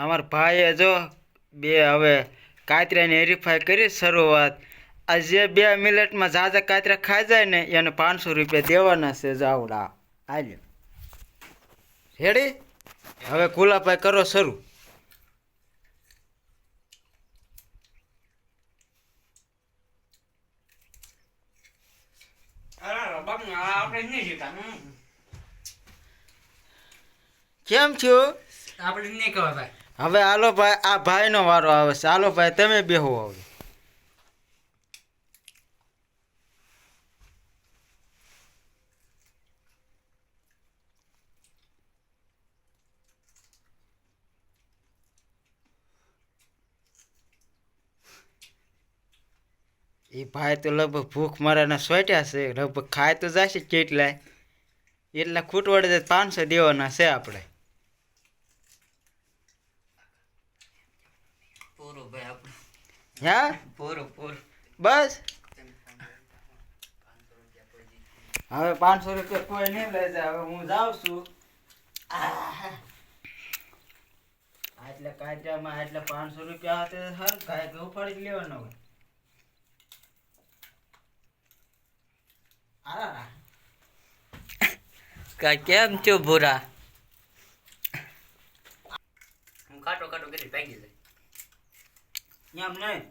અમારા ભાઈએ જો બે હવે કાતરાની હરીફાઈ કરી શરૂઆત. આ જે બે મિનિટમાં ઝાઝા કાતરા ખાઈ જાય ને એને પાંચસો રૂપિયા દેવાના છે જાવડા. હાલ્યો. રેડી હવે કુલાભાઈ કરો શરૂ. કેમ છો? આપણે નહીં કહેવાય ભાઈ. હવે આલો ભાઈ, આ ભાઈનો વારો આવે છે. આલો ભાઈ, તમે બેહો હવે. એ ભાઈ તો લગભગ ભૂખ મારાના સોટ્યા છે. લગભગ ખાય તો જશે કેટલાય. એટલા ખૂટવાડે પાંચસો દેવાના છે આપણે. પૂરું ભાઈ આપણે. હા? પૂરો પૂરું. બસ? હવે પાંચસો રૂપિયા કોઈ નહીં લઈ જાય હવે હું જાઉં છું. આટલા કાયદામાં આટલા પાંચસો રૂપિયા હતા હર કાંઈ કે ઉપાડી લેવાનો હોય. કા કેમ છો ભૂરા? હું કાટો કાટો કરી ભાગી જાય. એમ નહીં.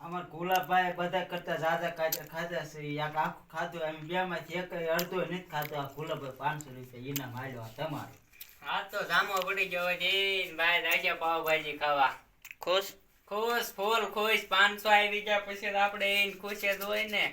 અમાર ગુલાબભાઈ બધા કરતા ઝાઝા કાચા ખાધા છે. ઈ આખું ખાધું. એમ બે માંથી એક અડધો નથી ખાતો આ ગુલાબભાઈ પાંચસો રૂપિયા ઇનામ આલ્યો આ તમારું. હા તો જામો પડી ગયો છે ભાઈ રાજા પાવભાજી ખાવા. ખુશ? ખુશ ફૂલ ખુશ. પાંચસો આવી ગયા પછી આપણે એને ખુશ જ હોય ને.